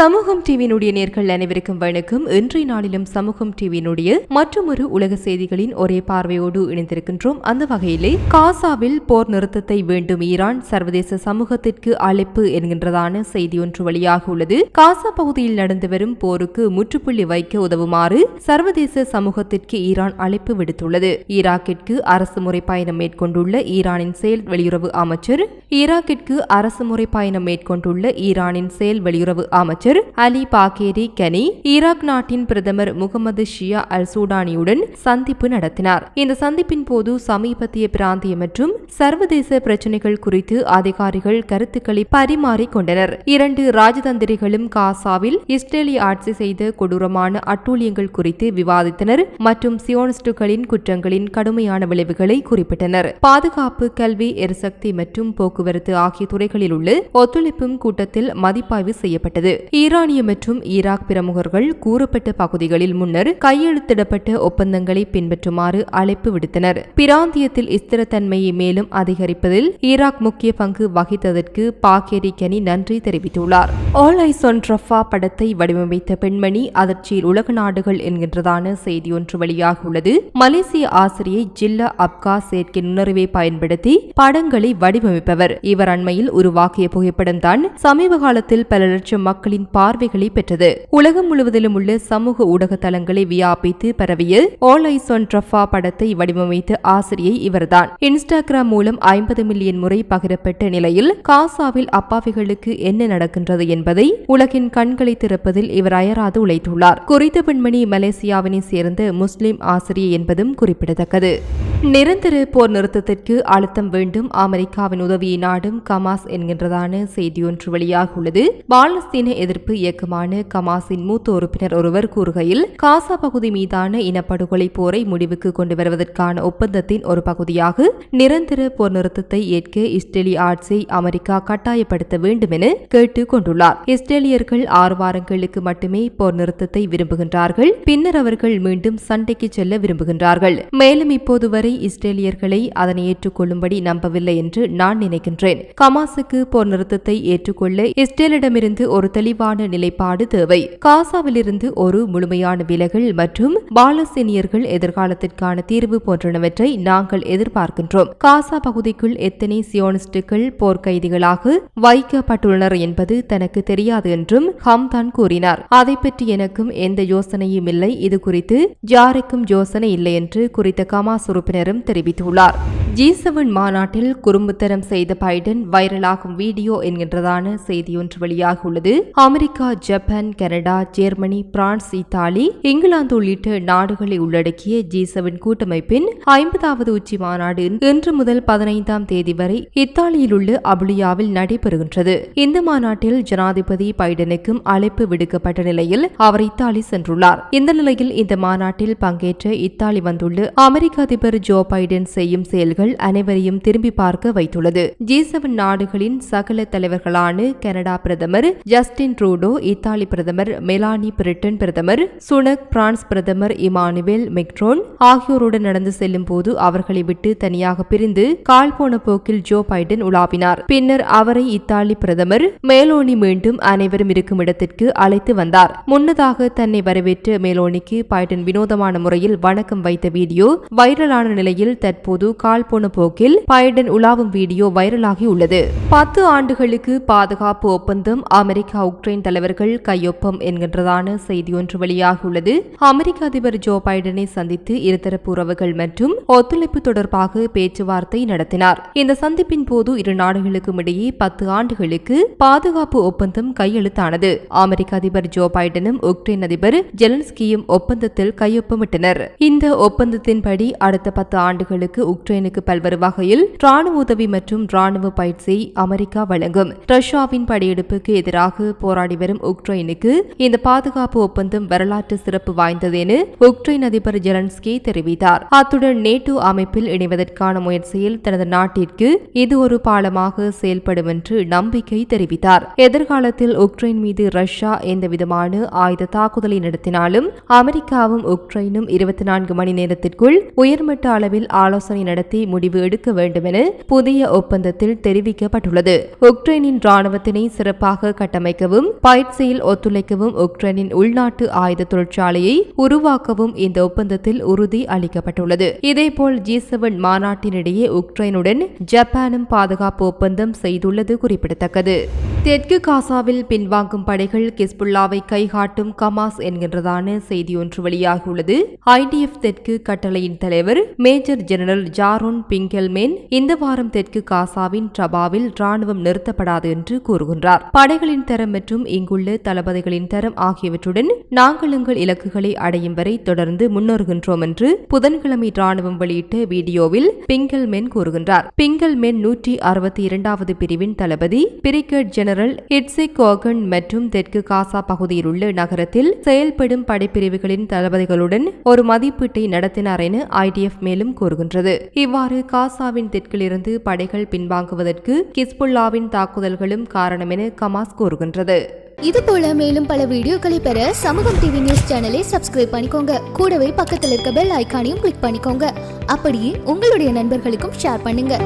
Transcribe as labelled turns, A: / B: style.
A: சமூகம் டிவியினுடைய நேர்கள் அனைவருக்கும் வணக்கம். இன்றைய நாளிலும் சமூகம் டிவியினுடைய மற்றொரு உலக செய்திகளின் ஒரே பார்வையோடு இணைந்திருக்கின்றோம். அந்த வகையிலே காசாவில் போர் நிறுத்தத்தை வேண்டும் ஈரான் சர்வதேச சமூகத்திற்கு அழைப்பு என்கின்றதான செய்தி ஒன்று வெளியாக உள்ளது. காசா பகுதியில் நடந்து வரும் போருக்கு முற்றுப்புள்ளி வைக்க உதவுமாறு சர்வதேச சமூகத்திற்கு ஈரான் அழைப்பு விடுத்துள்ளது. ஈராக்கிற்கு அரசு முறை பயணம் மேற்கொண்டுள்ள ஈரானின் செயல் வெளியுறவு அமைச்சர் ஈராக்கிற்கு அரசு முறை பயணம் மேற்கொண்டுள்ள ஈரானின் செயல் வெளியுறவு அமைச்சர் அலி பாகேரி கனி ஈராக் நாட்டின் பிரதமர் முகமது ஷியா அல் சூடானியுடன் சந்திப்பு நடத்தினார். இந்த சந்திப்பின் போது சமீபத்திய பிராந்திய மற்றும் சர்வதேச பிரச்சினைகள் குறித்து அதிகாரிகள் கருத்துக்களை பரிமாறிக்கொண்டனர் இரண்டு ராஜதந்திரிகளும் காசாவில் இஸ்ரேலிய ஆட்சி செய்த கொடூரமான அட்டூழியங்கள் குறித்து விவாதித்தனர் மற்றும் சியோனிஸ்டுகளின் குற்றங்களின் கடுமையான விளைவுகளை குறிப்பிட்டனர். பாதுகாப்பு கல்வி எரிசக்தி மற்றும் போக்குவரத்து ஆகிய துறைகளில் உள்ள ஒத்துழைப்பும் கூட்டத்தில் மதிப்பாய்வு செய்யப்பட்டது. ஈரானிய மற்றும் ஈராக் பிரமுகர்கள் கூறப்பட்ட பகுதிகளில் முன்னர் கையெழுத்திடப்பட்ட ஒப்பந்தங்களை பின்பற்றுமாறு அழைப்பு விடுத்தனர். பிராந்தியத்தில் ஸ்திரத்தன்மையை மேலும் அதிகரிப்பதில் ஈராக் முக்கிய பங்கு வகித்ததற்கு பாக்கேரி கனி நன்றி தெரிவித்துள்ளார். ஆல் ஐஸ் ஒன் ரஃபா படத்தை வடிவமைத்த பெண்மணி அதிர்ச்சியில் உலக நாடுகள் என்கின்றதான செய்தி ஒன்று வெளியாக உள்ளது. மலேசிய ஆசிரியை ஜில்லா அப்கா செயற்கை நுண்ணறிவை பயன்படுத்தி படங்களை வடிவமைப்பவர். இவர் அண்மையில் உருவாக்கிய புகைப்படம்தான் சமீப காலத்தில் பல லட்சம் மக்களின் பார்வைகளை பெற்றது. உலகம் முழுவதிலும் உள்ள சமூக ஊடக தளங்களை வியாபித்து பரவிய ஆல் ஐஸ் ஒன் ட்ரஃபா படத்தை வடிவமைத்த ஆசிரியை இவர்தான். இன்ஸ்டாகிராம் மூலம் ஐம்பது மில்லியன் முறை பகிரப்பட்ட நிலையில் காசாவில் அப்பாவிகளுக்கு என்ன நடக்கின்றது என்பதை உலகின் கண்களை திறப்பதில் இவர் அயராது உழைத்துள்ளார். குறித்த பெண்மணி மலேசியாவினை சேர்ந்த முஸ்லிம் ஆசிரியை என்பதும் குறிப்பிடத்தக்கது. நிரந்தர போர் நிறுத்தத்திற்கு அழுத்தம் வேண்டும். அமெரிக்காவின் உதவியை நாடும் கமாஸ் என்கின்றதான செய்தி ஒன்று வெளியாக உள்ளது. பாலஸ்தீன எதிர்ப்பு இயக்கமான கமாஸின் மூத்த உறுப்பினர் ஒருவர் கூறுகையில் காசா பகுதி மீதான இனப்படுகொலை போரை முடிவுக்கு கொண்டு வருவதற்கான ஒப்பந்தத்தின் ஒரு பகுதியாக நிரந்தர போர் நிறுத்தத்தை ஏற்க இஸ்ரேலி ஆட்சியை அமெரிக்கா கட்டாயப்படுத்த வேண்டும் என கேட்டுக் கொண்டுள்ளார். இஸ்ரேலியர்கள் ஆறு வாரங்களுக்கு மட்டுமே போர் நிறுத்தத்தை விரும்புகின்றார்கள். பின்னர் அவர்கள் மீண்டும் சண்டைக்கு செல்ல விரும்புகின்றார்கள். மேலும் இப்போது வரை இஸ்ரேலியர்களை அதனை ஏற்றுக்கொள்ளும்படி நம்பவில்லை என்று நான் நினைக்கின்றேன். கமாசுக்கு போர் நிறுத்தத்தை ஏற்றுக்கொள்ள இஸ்ரேலிடமிருந்து ஒரு தெளிவான நிலைப்பாடு தேவை. காசாவிலிருந்து ஒரு முழுமையான விலகல் மற்றும் பாலஸ்தீனியர்கள் எதிர்காலத்திற்கான தீர்வு போன்றனவற்றை நாங்கள் எதிர்பார்க்கின்றோம். காசா பகுதிக்குள் எத்தனை சியோனிஸ்டுகள் போர்க்கைதிகளாக வைக்கப்பட்டுள்ளனர் என்பது தனக்கு தெரியாது என்றும் ஹம்தான் கூறினார். அதை பற்றி எனக்கும் எந்த யோசனையும் இல்லை. இது குறித்து யாருக்கும் யோசனை இல்லை என்று குறித்த கமாஸ் உறுப்பினர் உறுப்பினரும் தெரிவித்துள்ளார். ஜி செவன் மாநாட்டில் குறும்புத்தனம் செய்த பைடன் வைரலாகும் வீடியோ என்கின்றதான செய்தி ஒன்று வெளியாக உள்ளது America Japan Canada Germany France Italy England உள்ளிட்ட நாடுகளை உள்ளடக்கிய ஜி செவன் கூட்டமைப்பின் ஐம்பதாவது உச்சி மாநாடு இன்று முதல் பதினைந்தாம் தேதி வரை இத்தாலியில் உள்ள அபுலியாவில் நடைபெறுகின்றது. இந்த மாநாட்டில் ஜனாதிபதி பைடனுக்கும் அழைப்பு விடுக்கப்பட்ட நிலையில் அவர் இத்தாலி சென்றுள்ளார். இந்த நிலையில் இந்த மாநாட்டில் பங்கேற்ற இத்தாலி வந்துள்ள அமெரிக்க அதிபர் ஜோ பைடன் செய்யும் செயல்கள் அனைவரையும் திரும்பி பார்க்க வைத்துள்ளது. ஜி செவன் நாடுகளின் சகல தலைவர்களான கனடா பிரதமர் ஜஸ்டின் ட்ரூடோ இத்தாலி பிரதமர் மெலானி பிரிட்டன் பிரதமர் சுனக் பிரான்ஸ் பிரதமர் இமானுவேல் மெக்ரோன் ஆகியோருடன் நடந்து செல்லும் போது அவர்களை விட்டு தனியாக பிரிந்து கால் போன போக்கில் ஜோ பைடன் உலாவினார். பின்னர் அவரை இத்தாலி பிரதமர் மேலோனி மீண்டும் அனைவரும் இருக்கும் இடத்திற்கு அழைத்து வந்தார். முன்னதாக தன்னை வரவேற்ற மேலோனிக்கு பைடன் வினோதமான முறையில் வணக்கம் வைத்த வீடியோ வைரலான நிலையில் தற்போது கால் போன போக்கில் பைடன் உலாவும் வீடியோ வைரலாகி உள்ளது. பத்து ஆண்டுகளுக்கு பாதுகாப்பு ஒப்பந்தம் அமெரிக்கா உக்ரைன் தலைவர்கள் கையொப்பம் என்கின்றதான செய்தி ஒன்று வெளியாகியுள்ளது அமெரிக்க அதிபர் ஜோ பைடனை சந்தித்து இருதரப்பு உறவுகள் மற்றும் ஒத்துழைப்பு தொடர்பாக பேச்சுவார்த்தை நடத்தினார். இந்த சந்திப்பின் போது இரு நாடுகளுக்கும் இடையே பத்து ஆண்டுகளுக்கு பாதுகாப்பு ஒப்பந்தம் கையெழுத்தானது. அமெரிக்க அதிபர் ஜோ பைடனும் உக்ரைன் அதிபர் ஜெலன்ஸ்கியும் ஒப்பந்தத்தில் கையொப்பமிட்டனர். இந்த ஒப்பந்தத்தின்படி அடுத்த பத்து ஆண்டுகளுக்கு உக்ரைனுக்கு பல்வேறு வகையில் ராணுவ உதவி மற்றும் ராணுவ பயிற்சியை அமெரிக்கா வழங்கும். ரஷ்யாவின் படையெடுப்புக்கு எதிராக போராடி வரும் உக்ரைனுக்கு இந்த பாதுகாப்பு ஒப்பந்தம் வரலாற்று சிறப்பு வாய்ந்தது என உக்ரைன் அதிபர் ஜெலன்ஸ்கி தெரிவித்தார். அத்துடன் நேட்டோ அமைப்பில் இணைவதற்கான முயற்சியில் தனது நாட்டிற்கு இது ஒரு பாலமாக செயல்படும் என்று நம்பிக்கை தெரிவித்தார். எதிர்காலத்தில் உக்ரைன் மீது ரஷ்யா எந்தவிதமான ஆயுத தாக்குதலை நடத்தினாலும் அமெரிக்காவும் உக்ரைனும் இருபத்தி நான்கு மணி நேரத்திற்குள் உயர்மட்ட அளவில் ஆலோசனை நடத்தி முடிவு எடுக்க வேண்டும் என புதிய ஒப்பந்தத்தில் தெரிவிக்கப்பட்டுள்ளது. உக்ரைனின் ராணுவத்தினை சிறப்பாக கட்டமைக்கவும் பயிற்சியில் ஒத்துழைக்கவும் உக்ரைனின் உள்நாட்டு ஆயுத தொழிற்சாலையை உருவாக்கவும் இந்த ஒப்பந்தத்தில் உறுதி அளிக்கப்பட்டுள்ளது. இதேபோல் ஜி செவன் மாநாட்டினிடையே உக்ரைனுடன் ஜப்பானும் பாதுகாப்பு ஒப்பந்தம் செய்துள்ளது குறிப்பிடத்தக்கது. தெற்கு காசாவில் பின்வாங்கும் படைகள் கிஸ்புல்லாவை கைகாட்டும் கமாஸ் என்கின்றதான செய்தி ஒன்று வெளியாகியுள்ளது ஐடிஎஃப் தெற்கு கட்டளையின் தலைவர் மேஜர் ஜெனரல் ஜாரோன் பிங்கெல்மேன் இந்த வாரம் தெற்கு காசாவின் ட்ரபாவில் ராணுவம் நிறுத்தப்படாது என்று கூறுகின்றார். படைகளின் தரம் மற்றும் இங்குள்ள தளபதிகளின் தரம் ஆகியவற்றுடன் நாங்கள் எங்கள் இலக்குகளை அடையும் வரை தொடர்ந்து முன்னேறுகின்றோம் என்று புதன்கிழமை ராணுவம் வெளியிட்ட வீடியோவில் பிங்கெல்மேன் கூறுகின்றார். பிங்கெல்மேன் நூற்றி அறுபத்தி இரண்டாவது பிரிவின் தளபதி பிரிகேட் ஜெனரல் இட்ஸி கோகன் மற்றும் தெற்கு காசா பகுதியில் உள்ள நகரத்தில் செயல்படும் படைப்பிரிவுகளின் தளபதிகளுடன் ஒரு மதிப்பீட்டை நடத்தினார் என ஐடிஎஃப் மேலும் கூறுகின்றது. இவ்வாறு காசாவின் தெற்கிலிருந்து படைகள் பின்வாங்குவதற்கு கிஸ்புல்லாவின் தாக்குதல்களும் காரணம் என கமாஸ் கூறுகின்றது.
B: இது போல மேலும் பல வீடியோக்களை பெற சமூகம் டிவி நியூஸ் சேனலை சப்ஸ்கிரைப் பண்ணிக்கோங்க. கூடவே பக்கத்தில் இருக்க பெல் ஐக்கானையும் கிளிக் பண்ணிக்கோங்க. அப்படியே உங்களுடைய நண்பர்களுக்கும் ஷேர் பண்ணுங்க.